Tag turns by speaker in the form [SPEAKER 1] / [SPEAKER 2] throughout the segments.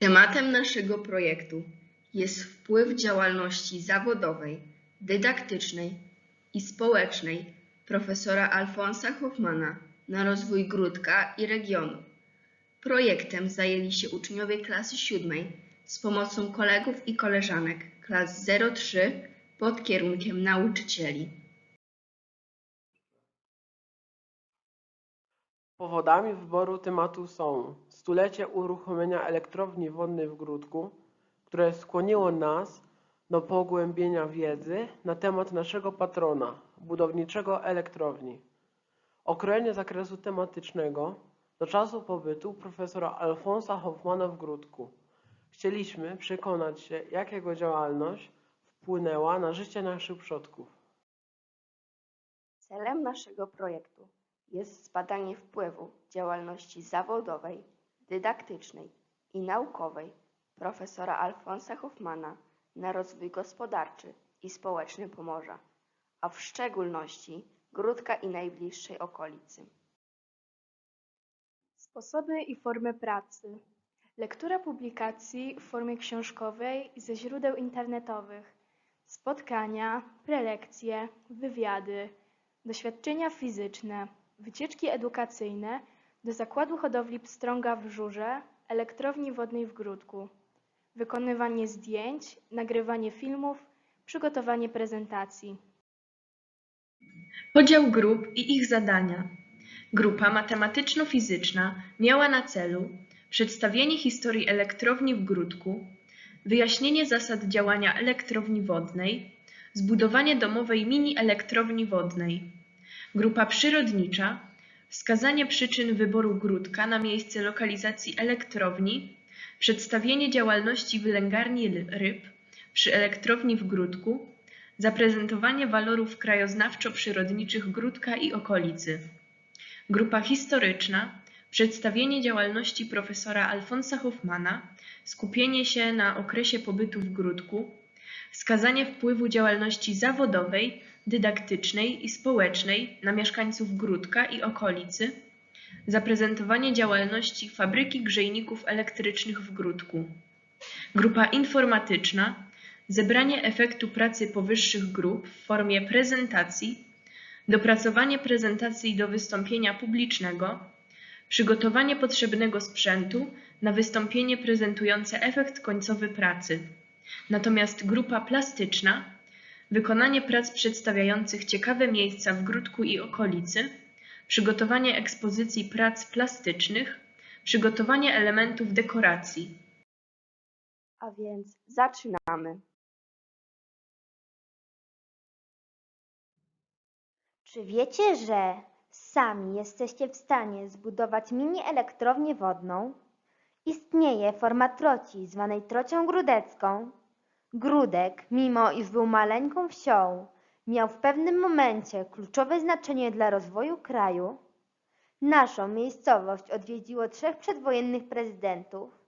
[SPEAKER 1] Tematem naszego projektu jest wpływ działalności zawodowej, dydaktycznej i społecznej profesora Alfonsa Hoffmana na rozwój Gródka i regionu. Projektem zajęli się uczniowie klasy siódmej z pomocą kolegów i koleżanek klas 03 pod kierunkiem nauczycieli.
[SPEAKER 2] Powodami wyboru tematu są stulecie uruchomienia elektrowni wodnej w Gródku, które skłoniło nas do pogłębienia wiedzy na temat naszego patrona, budowniczego elektrowni. Okrojenie zakresu tematycznego do czasu pobytu profesora Alfonsa Hoffmana w Gródku. Chcieliśmy przekonać się, jak jego działalność wpłynęła na życie naszych przodków.
[SPEAKER 3] Celem naszego projektu jest zbadanie wpływu działalności zawodowej, dydaktycznej i naukowej profesora Alfonsa Hoffmana na rozwój gospodarczy i społeczny Pomorza, a w szczególności Gródka i najbliższej okolicy.
[SPEAKER 4] Sposoby i formy pracy. Lektura publikacji w formie książkowej i ze źródeł internetowych. Spotkania, prelekcje, wywiady, doświadczenia fizyczne, wycieczki edukacyjne do Zakładu Hodowli Pstrąga w Żurze, Elektrowni Wodnej w Gródku. Wykonywanie zdjęć, nagrywanie filmów, przygotowanie prezentacji.
[SPEAKER 5] Podział grup i ich zadania. Grupa matematyczno-fizyczna miała na celu przedstawienie historii elektrowni w Gródku, wyjaśnienie zasad działania elektrowni wodnej, zbudowanie domowej mini elektrowni wodnej. Grupa przyrodnicza wskazanie przyczyn wyboru Gródka na miejsce lokalizacji elektrowni, przedstawienie działalności wylęgarni ryb przy elektrowni w Gródku, zaprezentowanie walorów krajoznawczo-przyrodniczych Gródka i okolicy. Grupa historyczna przedstawienie działalności profesora Alfonsa Hoffmana, skupienie się na okresie pobytu w Gródku, wskazanie wpływu działalności zawodowej, dydaktycznej i społecznej na mieszkańców Gródka i okolicy, zaprezentowanie działalności fabryki grzejników elektrycznych w Gródku. Grupa informatyczna zebranie efektu pracy powyższych grup w formie prezentacji, dopracowanie prezentacji do wystąpienia publicznego, przygotowanie potrzebnego sprzętu na wystąpienie prezentujące efekt końcowy pracy. Natomiast grupa plastyczna wykonanie prac przedstawiających ciekawe miejsca w Gródku i okolicy, przygotowanie ekspozycji prac plastycznych, przygotowanie elementów dekoracji.
[SPEAKER 3] A więc zaczynamy.
[SPEAKER 6] Czy wiecie, że sami jesteście w stanie zbudować mini elektrownię wodną? Istnieje forma troci zwanej trocią grudecką. Grudek, mimo iż był maleńką wsią, miał w pewnym momencie kluczowe znaczenie dla rozwoju kraju. Naszą miejscowość odwiedziło trzech przedwojennych prezydentów.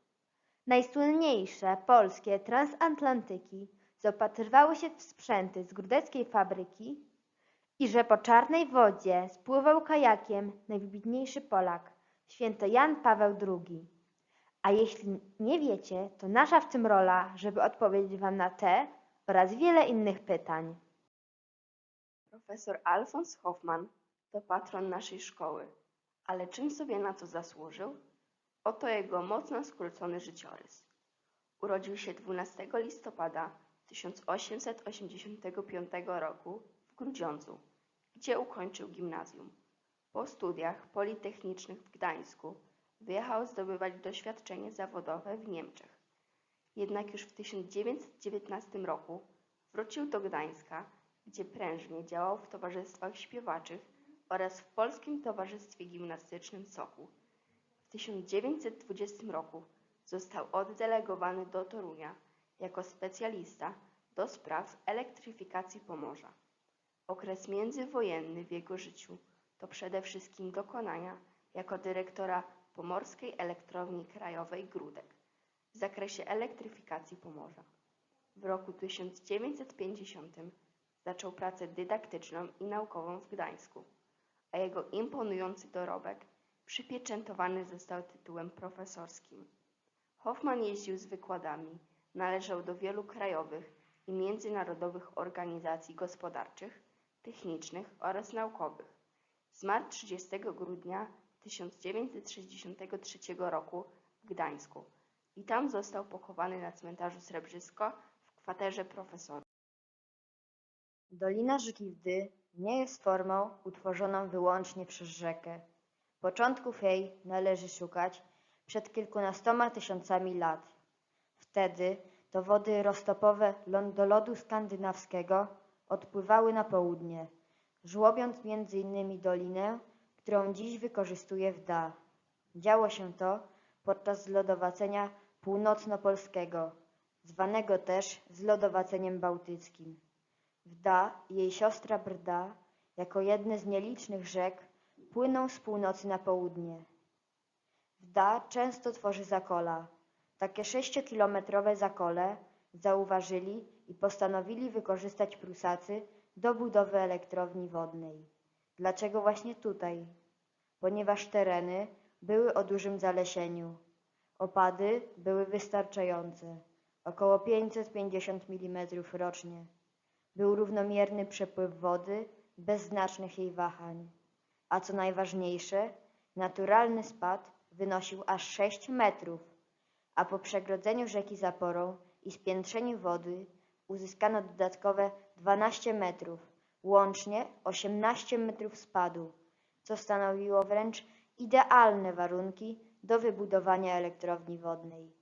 [SPEAKER 6] Najsłynniejsze polskie transatlantyki zaopatrywały się w sprzęty z grudeckiej fabryki i że po czarnej wodzie spływał kajakiem najwybitniejszy Polak, święto Jan Paweł II. A jeśli nie wiecie, to nasza w tym rola, żeby odpowiedzieć Wam na te oraz wiele innych pytań.
[SPEAKER 3] Profesor Alfons Hoffman to patron naszej szkoły, ale czym sobie na to zasłużył? Oto jego mocno skrócony życiorys. Urodził się 12 listopada 1885 roku w Grudziądzu, gdzie ukończył gimnazjum. Po studiach politechnicznych w Gdańsku wyjechał zdobywać doświadczenie zawodowe w Niemczech. Jednak już w 1919 roku wrócił do Gdańska, gdzie prężnie działał w towarzystwach śpiewaczych oraz w Polskim Towarzystwie Gimnastycznym Sokół. W 1920 roku został oddelegowany do Torunia jako specjalista do spraw elektryfikacji Pomorza. Okres międzywojenny w jego życiu to przede wszystkim dokonania jako dyrektora Pomorskiej Elektrowni Krajowej Gródek w zakresie elektryfikacji Pomorza. W roku 1950 zaczął pracę dydaktyczną i naukową w Gdańsku, a jego imponujący dorobek przypieczętowany został tytułem profesorskim. Hoffman jeździł z wykładami, należał do wielu krajowych i międzynarodowych organizacji gospodarczych, technicznych oraz naukowych. Zmarł 30 grudnia 1963 roku w Gdańsku i tam został pochowany na cmentarzu Srebrzysko w kwaterze profesora.
[SPEAKER 6] Dolina Żgivdy nie jest formą utworzoną wyłącznie przez rzekę. Początków jej należy szukać przed kilkunastoma tysiącami lat. Wtedy to wody roztopowe ląd- do lodu skandynawskiego odpływały na południe, żłobiąc między innymi dolinę, którą dziś wykorzystuje Wda. Działo się to podczas zlodowacenia północnopolskiego, zwanego też zlodowaceniem bałtyckim. Wda i jej siostra Brda, jako jedne z nielicznych rzek, płyną z północy na południe. Wda często tworzy zakola. Takie sześciokilometrowe zakole zauważyli i postanowili wykorzystać Prusacy do budowy elektrowni wodnej. Dlaczego właśnie tutaj? Ponieważ tereny były o dużym zalesieniu. Opady były wystarczające, około 550 mm rocznie. Był równomierny przepływ wody, bez znacznych jej wahań. A co najważniejsze, naturalny spad wynosił aż 6 metrów, a po przegrodzeniu rzeki zaporą i spiętrzeniu wody uzyskano dodatkowe 12 metrów, łącznie 18 metrów spadu, co stanowiło wręcz idealne warunki do wybudowania elektrowni wodnej.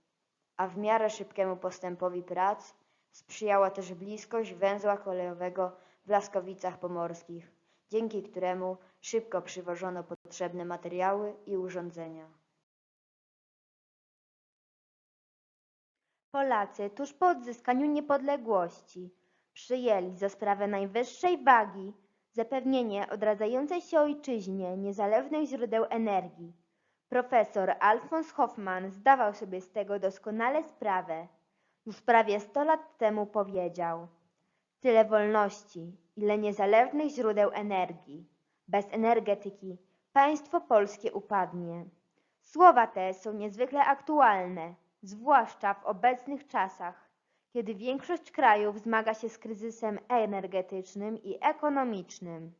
[SPEAKER 6] A w miarę szybkiemu postępowi prac sprzyjała też bliskość węzła kolejowego w Laskowicach Pomorskich, dzięki któremu szybko przywożono potrzebne materiały i urządzenia. Polacy tuż po odzyskaniu niepodległości przyjęli za sprawę najwyższej wagi zapewnienie odradzającej się ojczyźnie niezależnych źródeł energii. Profesor Alfons Hoffmann zdawał sobie z tego doskonale sprawę. Już prawie 100 lat temu powiedział: Tyle wolności, ile niezależnych źródeł energii. Bez energetyki państwo polskie upadnie. Słowa te są niezwykle aktualne, zwłaszcza w obecnych czasach, kiedy większość krajów zmaga się z kryzysem energetycznym i ekonomicznym.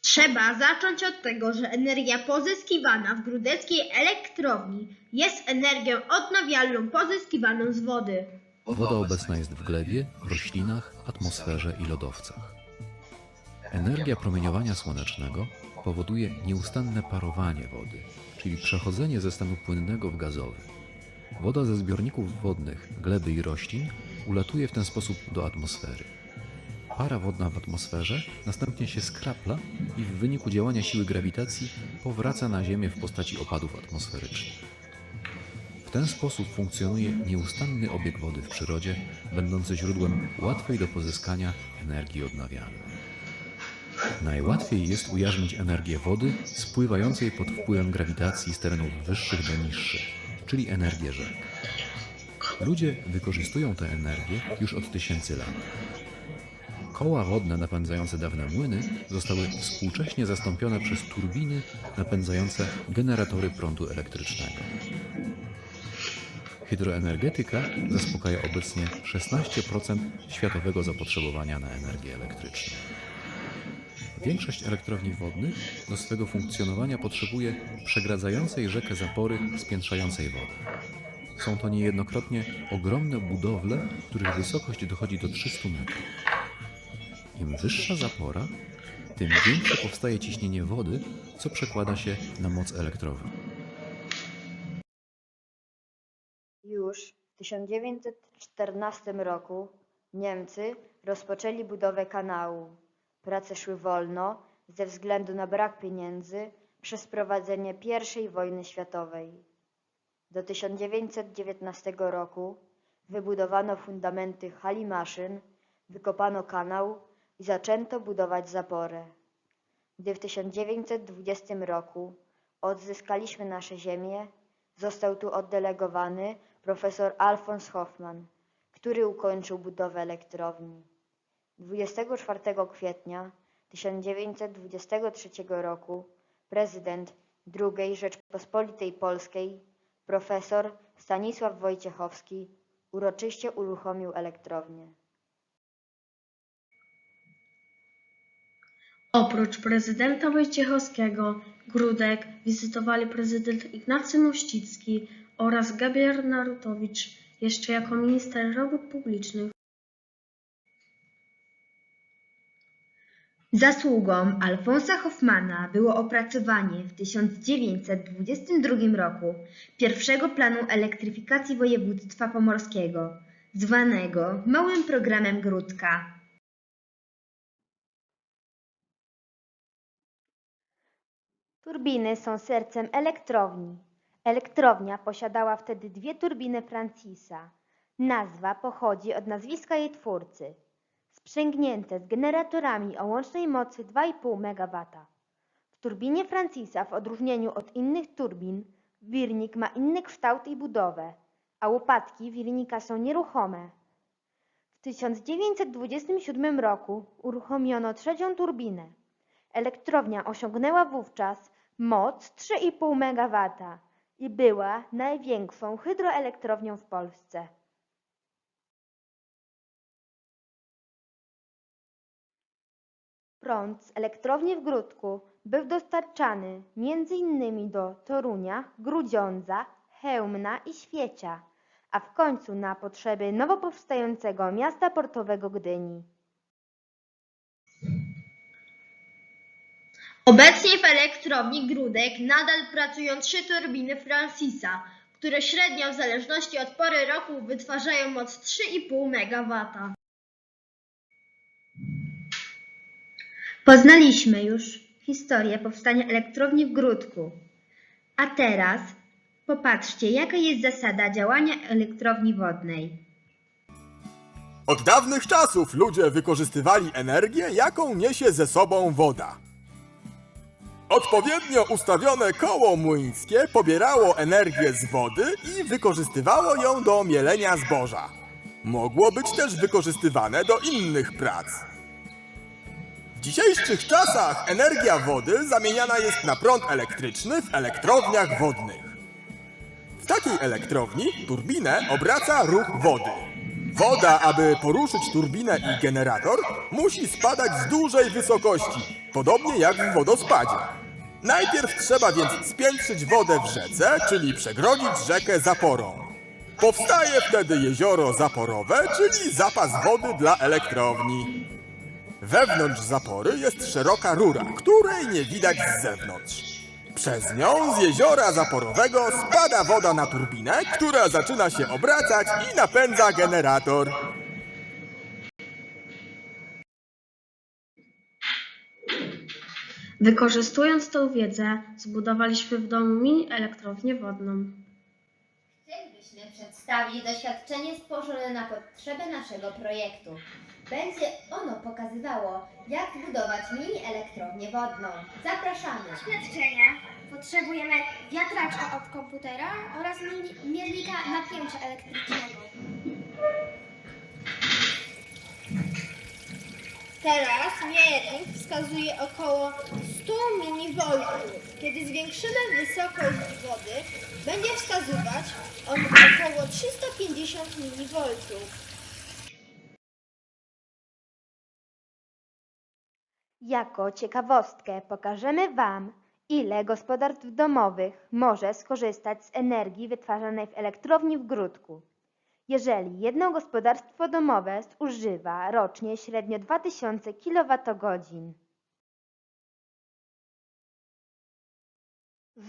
[SPEAKER 7] Trzeba zacząć od tego, że energia pozyskiwana w grudeckiej elektrowni jest energią odnawialną pozyskiwaną z wody.
[SPEAKER 8] Woda obecna jest w glebie, roślinach, atmosferze i lodowcach. Energia promieniowania słonecznego powoduje nieustanne parowanie wody, czyli przechodzenie ze stanu płynnego w gazowy. Woda ze zbiorników wodnych, gleby i roślin ulatuje w ten sposób do atmosfery. Para wodna w atmosferze następnie się skrapla i w wyniku działania siły grawitacji powraca na Ziemię w postaci opadów atmosferycznych. W ten sposób funkcjonuje nieustanny obieg wody w przyrodzie, będący źródłem łatwej do pozyskania energii odnawialnej. Najłatwiej jest ujarzmić energię wody spływającej pod wpływem grawitacji z terenów wyższych do niższych, czyli energię rzek. Ludzie wykorzystują tę energię już od tysięcy lat. Koła wodne napędzające dawne młyny zostały współcześnie zastąpione przez turbiny napędzające generatory prądu elektrycznego. Hydroenergetyka zaspokaja obecnie 16% światowego zapotrzebowania na energię elektryczną. Większość elektrowni wodnych do swego funkcjonowania potrzebuje przegradzającej rzekę zapory spiętrzającej wodę. Są to niejednokrotnie ogromne budowle, których wysokość dochodzi do 300 metrów. Im wyższa zapora, tym większe powstaje ciśnienie wody, co przekłada się na moc elektrowni.
[SPEAKER 6] Już w 1914 roku Niemcy rozpoczęli budowę kanału. Prace szły wolno ze względu na brak pieniędzy przez prowadzenie I wojny światowej. Do 1919 roku wybudowano fundamenty hali maszyn, wykopano kanał i zaczęto budować zaporę. Gdy w 1920 roku odzyskaliśmy nasze ziemię, został tu oddelegowany profesor Alfons Hoffmann, który ukończył budowę elektrowni. 24 kwietnia 1923 roku prezydent
[SPEAKER 9] II Rzeczpospolitej Polskiej profesor Stanisław Wojciechowski uroczyście uruchomił elektrownię.
[SPEAKER 10] Oprócz prezydenta Wojciechowskiego Grudek wizytowali prezydent Ignacy Mościcki oraz Gabriel Narutowicz jeszcze jako minister robót publicznych.
[SPEAKER 11] Zasługą Alfonsa Hoffmana było opracowanie w 1922 roku pierwszego planu elektryfikacji województwa pomorskiego, zwanego Małym Programem Grudka.
[SPEAKER 9] Turbiny są sercem elektrowni. Elektrownia posiadała wtedy dwie turbiny Francisa. Nazwa pochodzi od nazwiska jej twórcy. Sprzęgnięte z generatorami o łącznej mocy 2,5 MW. W turbinie Francisa, w odróżnieniu od innych turbin, wirnik ma inny kształt i budowę, a łopatki wirnika są nieruchome. W 1927 roku uruchomiono trzecią turbinę. Elektrownia osiągnęła wówczas moc 3,5 MW i była największą hydroelektrownią w Polsce. Prąd z elektrowni w Grudku był dostarczany m.in. do Torunia, Grudziądza, Chełmna i Świecia, a w końcu na potrzeby nowo powstającego miasta portowego Gdyni.
[SPEAKER 7] Obecnie w elektrowni Grudek nadal pracują trzy turbiny Francisa, które średnio w zależności od pory roku wytwarzają moc 3,5 MW.
[SPEAKER 11] Poznaliśmy już historię powstania elektrowni w Grudku. A teraz popatrzcie, jaka jest zasada działania elektrowni wodnej.
[SPEAKER 12] Od dawnych czasów ludzie wykorzystywali energię, jaką niesie ze sobą woda. Odpowiednio ustawione koło młyńskie pobierało energię z wody i wykorzystywało ją do mielenia zboża. Mogło być też wykorzystywane do innych prac. W dzisiejszych czasach energia wody zamieniana jest na prąd elektryczny w elektrowniach wodnych. W takiej elektrowni turbinę obraca ruch wody. Woda, aby poruszyć turbinę i generator, musi spadać z dużej wysokości, podobnie jak w wodospadzie. Najpierw trzeba więc spiętrzyć wodę w rzece, czyli przegrodzić rzekę zaporą. Powstaje wtedy jezioro zaporowe, czyli zapas wody dla elektrowni. Wewnątrz zapory jest szeroka rura, której nie widać z zewnątrz. Przez nią z jeziora zaporowego spada woda na turbinę, która zaczyna się obracać i napędza generator.
[SPEAKER 10] Wykorzystując tą wiedzę, zbudowaliśmy w domu mini elektrownię wodną.
[SPEAKER 13] Przedstawić doświadczenie stworzone na potrzeby naszego projektu. Będzie ono pokazywało, jak zbudować mini elektrownię wodną. Zapraszamy!
[SPEAKER 14] Doświadczenia potrzebujemy wiatraczka od komputera oraz mi- miernika napięcia elektrycznego.
[SPEAKER 7] Teraz miernik wskazuje około 100 mV. Kiedy zwiększymy wysokość wody, będzie wskazywać on około 350 mV.
[SPEAKER 9] Jako ciekawostkę pokażemy Wam, ile gospodarstw domowych może skorzystać z energii wytwarzanej w elektrowni w Grudku. Jeżeli jedno gospodarstwo domowe zużywa rocznie średnio 2000 kWh.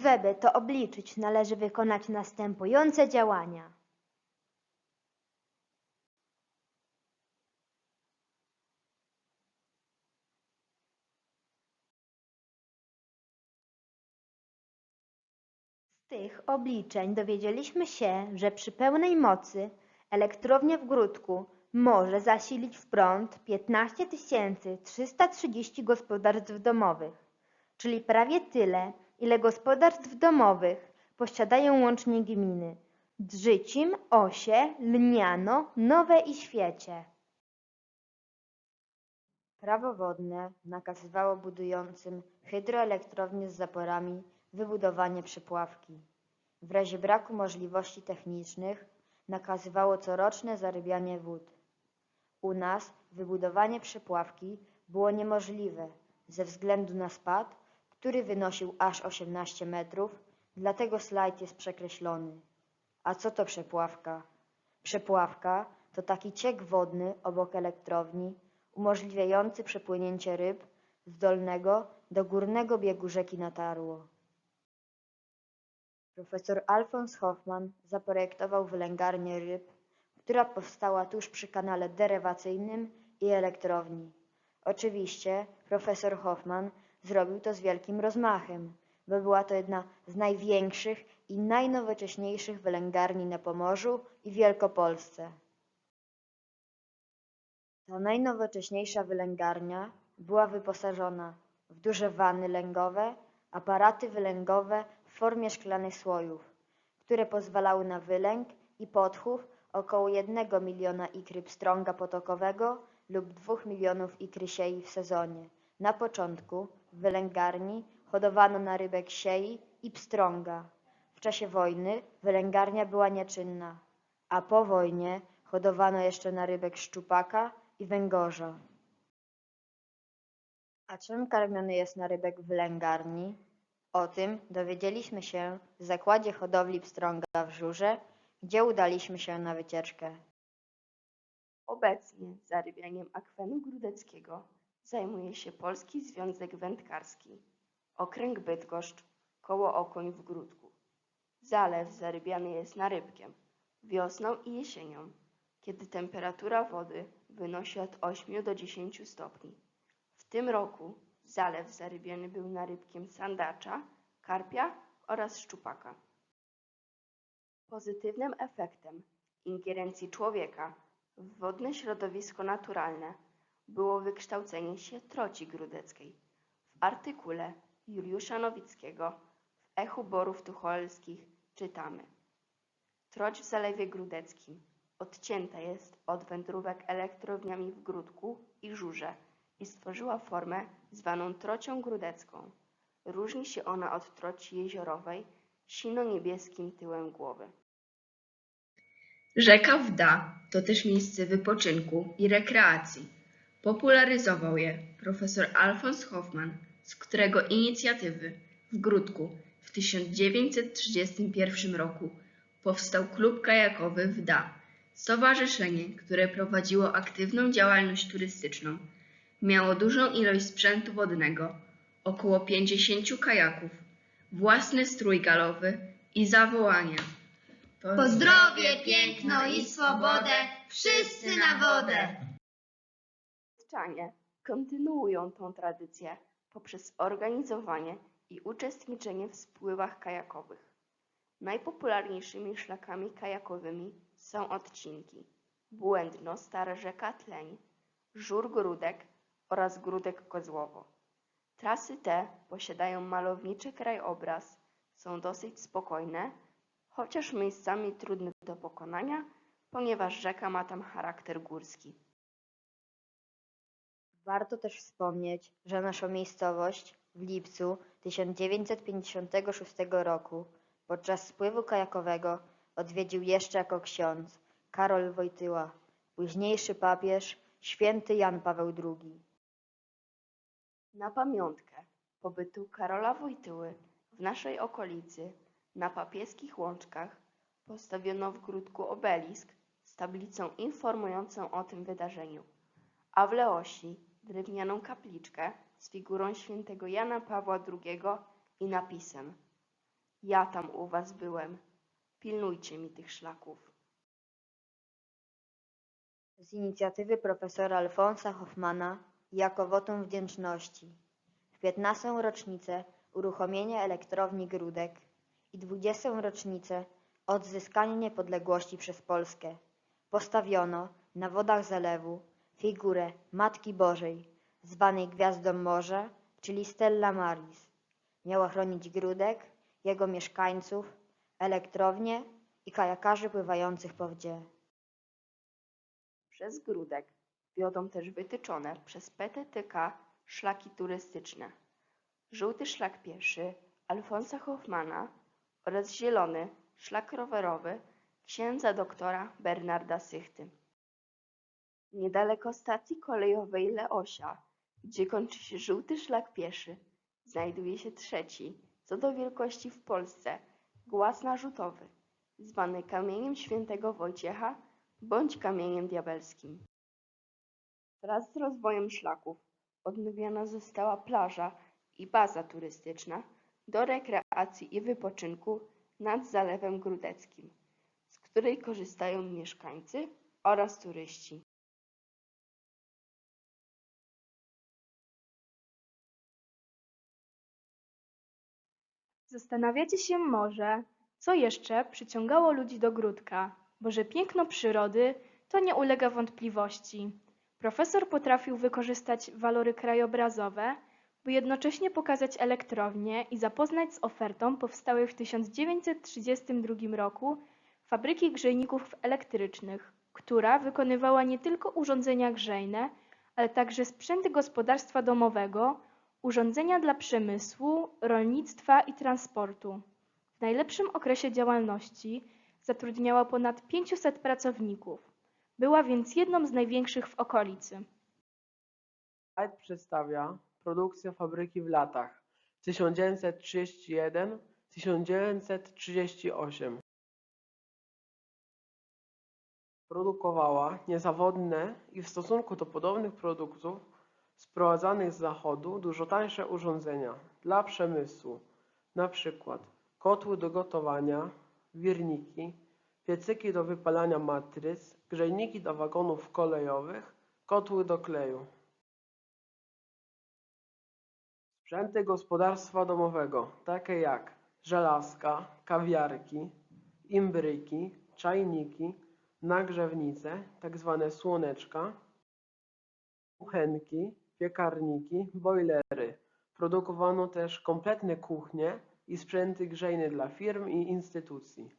[SPEAKER 9] Żeby to obliczyć, należy wykonać następujące działania. Z tych obliczeń dowiedzieliśmy się, że przy pełnej mocy elektrownia w Grudku może zasilić w prąd 15 330 gospodarstw domowych, czyli prawie tyle, ile gospodarstw domowych posiadają łącznie gminy Drzycim, Osie, Lniano, Nowe i Świecie. Prawo wodne nakazywało budującym hydroelektrownie z zaporami
[SPEAKER 6] wybudowanie przepławki. W razie braku możliwości technicznych nakazywało coroczne zarybianie wód. U nas wybudowanie przepławki było niemożliwe ze względu na spad, który wynosił aż 18 metrów, dlatego slajd jest przekreślony. A co to przepławka? Przepławka to taki ciek wodny obok elektrowni, umożliwiający przepłynięcie ryb z dolnego do górnego biegu rzeki Natarło. Profesor Alfons Hoffmann zaprojektował wylęgarnię ryb, która powstała tuż przy kanale derywacyjnym i elektrowni. Oczywiście profesor Hoffmann zrobił to z wielkim rozmachem, bo była to jedna z największych i najnowocześniejszych wylęgarni na Pomorzu i Wielkopolsce. Ta najnowocześniejsza wylęgarnia była wyposażona w duże wany lęgowe, aparaty wylęgowe w formie szklanych słojów, które pozwalały na wylęk i podchów około 1 miliona ikry pstrąga potokowego lub 2 milionów ikry siei w sezonie. Na początku w wylęgarni hodowano na rybek siei i pstrąga. W czasie wojny wylęgarnia była nieczynna, a po wojnie hodowano jeszcze na rybek szczupaka i węgorza. A czym karmiony jest narybek w wylęgarni? O tym dowiedzieliśmy się w zakładzie hodowli pstrąga w Żurze, gdzie udaliśmy się na wycieczkę.
[SPEAKER 3] Obecnie zarybianiem akwenu grudeckiego zajmuje się Polski Związek Wędkarski, okręg Bydgoszcz, koło Okoń w Gródku. Zalew zarybiany jest narybkiem wiosną i jesienią, kiedy temperatura wody wynosi od 8 do 10 stopni. W tym roku zalew zarybiany był narybkiem sandacza, karpia oraz szczupaka. Pozytywnym efektem ingerencji człowieka w wodne środowisko naturalne było wykształcenie się troci grudeckiej. W artykule Juliusza Nowickiego w Echu Borów Tucholskich czytamy Troć w Zalewie Grudeckim odcięta jest od wędrówek elektrowniami w Grudku i Żurze i stworzyła formę zwaną trocią grudecką. Różni się ona od troci jeziorowej sino-niebieskim tyłem głowy.
[SPEAKER 1] Rzeka Wda to też miejsce wypoczynku i rekreacji. Popularyzował je profesor Alfons Hoffmann, z którego inicjatywy w Gródku w 1931 roku powstał klub kajakowy Wda, stowarzyszenie, które prowadziło aktywną działalność turystyczną. Miało dużą ilość sprzętu wodnego, około 50 kajaków, własny strój galowy i zawołania.
[SPEAKER 7] Pozdrowie, piękno i swobodę, wszyscy na wodę!
[SPEAKER 3] Mieszczanie kontynuują tą tradycję poprzez organizowanie i uczestniczenie w spływach kajakowych. Najpopularniejszymi szlakami kajakowymi są odcinki Błędno Stara Rzeka Tleń, Żur Grudek oraz Grudek Kozłowo. Trasy te posiadają malowniczy krajobraz, są dosyć spokojne, chociaż miejscami trudne do pokonania, ponieważ rzeka ma tam charakter górski.
[SPEAKER 6] Warto też wspomnieć, że naszą miejscowość w lipcu 1956 roku podczas spływu kajakowego odwiedził jeszcze jako ksiądz Karol Wojtyła, późniejszy papież święty Jan Paweł II.
[SPEAKER 3] Na pamiątkę pobytu Karola Wojtyły w naszej okolicy na papieskich łączkach postawiono w Gródku obelisk z tablicą informującą o tym wydarzeniu, a w Leosi drewnianą kapliczkę z figurą świętego Jana Pawła II i napisem Ja tam u was byłem, pilnujcie mi tych szlaków.
[SPEAKER 6] Z inicjatywy profesora Alfonsa Hoffmana jako wotum wdzięczności w 15. rocznicę uruchomienia elektrowni Grudek i 20. rocznicę odzyskania niepodległości przez Polskę postawiono na wodach zalewu figurę Matki Bożej, zwanej Gwiazdą Morza, czyli Stella Maris. Miała chronić Grudek, jego mieszkańców, elektrownię i kajakarzy pływających po wdzie.
[SPEAKER 3] Przez Grudek wiodą też wytyczone przez PTTK szlaki turystyczne. Żółty szlak pieszy Alfonsa Hoffmana oraz zielony szlak rowerowy księdza doktora Bernarda Sychty. Niedaleko stacji kolejowej Leosia, gdzie kończy się żółty szlak pieszy, znajduje się trzeci, co do wielkości w Polsce, głaz narzutowy, zwany kamieniem świętego Wojciecha bądź kamieniem diabelskim. Wraz z rozwojem szlaków odnowiona została plaża i baza turystyczna do rekreacji i wypoczynku nad Zalewem Grudeckim, z której korzystają mieszkańcy oraz turyści.
[SPEAKER 4] Zastanawiacie się może, co jeszcze przyciągało ludzi do Gródka, bo że piękno przyrody to nie ulega wątpliwości. Profesor potrafił wykorzystać walory krajobrazowe, by jednocześnie pokazać elektrownię i zapoznać z ofertą powstałej w 1932 roku fabryki grzejników elektrycznych, która wykonywała nie tylko urządzenia grzejne, ale także sprzęty gospodarstwa domowego, urządzenia dla przemysłu, rolnictwa i transportu. W najlepszym okresie działalności zatrudniała ponad 500 pracowników. Była więc jedną z największych w okolicy.
[SPEAKER 2] Slajd przedstawia produkcję fabryki w latach 1931-1938. Produkowała niezawodne i w stosunku do podobnych produktów sprowadzanych z zachodu dużo tańsze urządzenia dla przemysłu, na przykład kotły do gotowania, wirniki, piecyki do wypalania matryc, grzejniki do wagonów kolejowych, kotły do kleju. Sprzęty gospodarstwa domowego, takie jak żelazka, kawiarki, imbryki, czajniki, nagrzewnice, tak zwane słoneczka, kuchenki, piekarniki, bojlery. Produkowano też kompletne kuchnie i sprzęty grzejne dla firm i instytucji.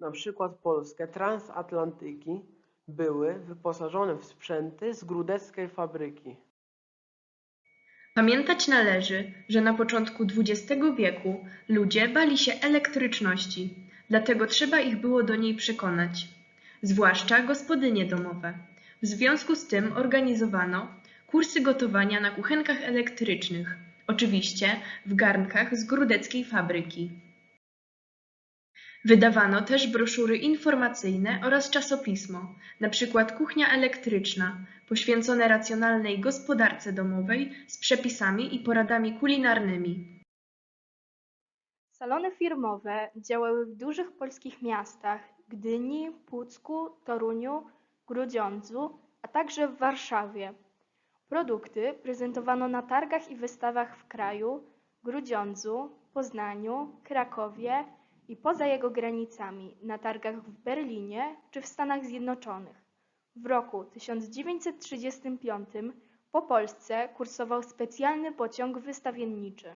[SPEAKER 2] Na przykład polskie transatlantyki były wyposażone w sprzęty z grudeckiej fabryki.
[SPEAKER 5] Pamiętać należy, że na początku XX wieku ludzie bali się elektryczności, dlatego trzeba ich było do niej przekonać, zwłaszcza gospodynie domowe. W związku z tym organizowano kursy gotowania na kuchenkach elektrycznych, oczywiście w garnkach z grudeckiej fabryki. Wydawano też broszury informacyjne oraz czasopismo, przykład Kuchnia Elektryczna, poświęcone racjonalnej gospodarce domowej z przepisami i poradami kulinarnymi.
[SPEAKER 4] Salony firmowe działały w dużych polskich miastach Gdyni, Pucku, Toruniu, Grudziądzu, a także w Warszawie. Produkty prezentowano na targach i wystawach w kraju, Grudziądzu, Poznaniu, Krakowie i poza jego granicami, na targach w Berlinie czy w Stanach Zjednoczonych. W roku 1935 po Polsce kursował specjalny pociąg wystawienniczy.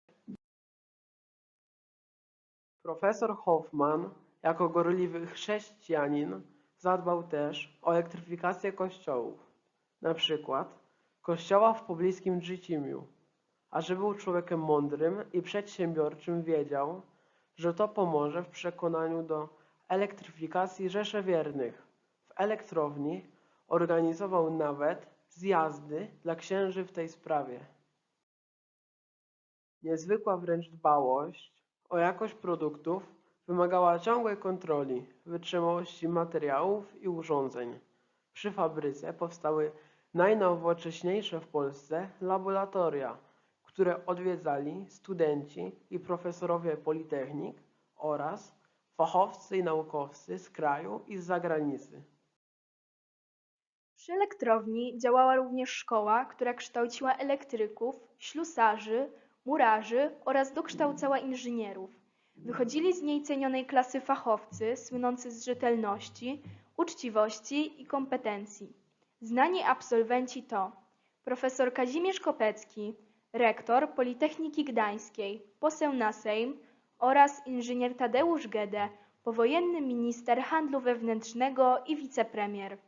[SPEAKER 2] Profesor Hoffman, jako gorliwy chrześcijanin, zadbał też o elektryfikację kościołów, na przykład kościoła w pobliskim Życimiu. A że był człowiekiem mądrym i przedsiębiorczym, wiedział, że to pomoże w przekonaniu do elektryfikacji rzeszy wiernych. W elektrowni organizował nawet zjazdy dla księży w tej sprawie. Niezwykła wręcz dbałość o jakość produktów wymagała ciągłej kontroli wytrzymałości materiałów i urządzeń. Przy fabryce powstały najnowocześniejsze w Polsce laboratoria, które odwiedzali studenci i profesorowie politechnik oraz fachowcy i naukowcy z kraju i z zagranicy.
[SPEAKER 4] Przy elektrowni działała również szkoła, która kształciła elektryków, ślusarzy, murarzy oraz dokształcała inżynierów. Wychodzili z niej cenionej klasy fachowcy, słynący z rzetelności, uczciwości i kompetencji. Znani absolwenci to profesor Kazimierz Kopecki, rektor Politechniki Gdańskiej, poseł na Sejm oraz inżynier Tadeusz Gede, powojenny minister handlu wewnętrznego i wicepremier.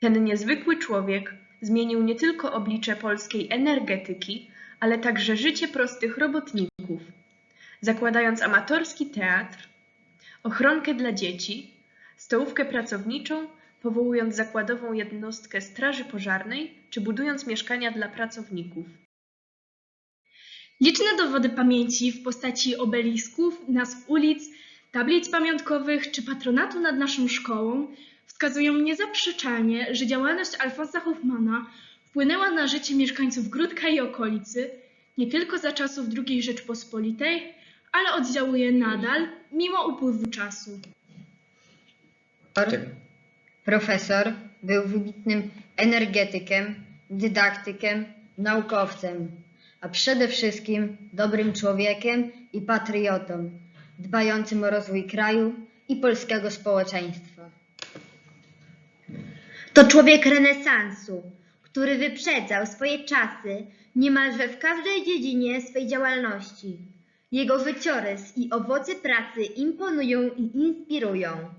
[SPEAKER 5] Ten niezwykły człowiek zmienił nie tylko oblicze polskiej energetyki, ale także życie prostych robotników, zakładając amatorski teatr, ochronkę dla dzieci, stołówkę pracowniczą, powołując zakładową jednostkę straży pożarnej czy budując mieszkania dla pracowników.
[SPEAKER 4] Liczne dowody pamięci w postaci obelisków, nazw ulic, tablic pamiątkowych czy patronatu nad naszą szkołą wskazują niezaprzeczalnie, że działalność Alfonsa Hoffmana wpłynęła na życie mieszkańców Gródka i okolicy nie tylko za czasów II Rzeczpospolitej, ale oddziałuje nadal, mimo upływu czasu.
[SPEAKER 15] Profesor był wybitnym energetykiem, dydaktykiem, naukowcem, a przede wszystkim dobrym człowiekiem i patriotą, dbającym o rozwój kraju i polskiego społeczeństwa.
[SPEAKER 9] To człowiek renesansu, który wyprzedzał swoje czasy niemalże w każdej dziedzinie swej działalności. Jego życiorys i owoce pracy imponują i inspirują.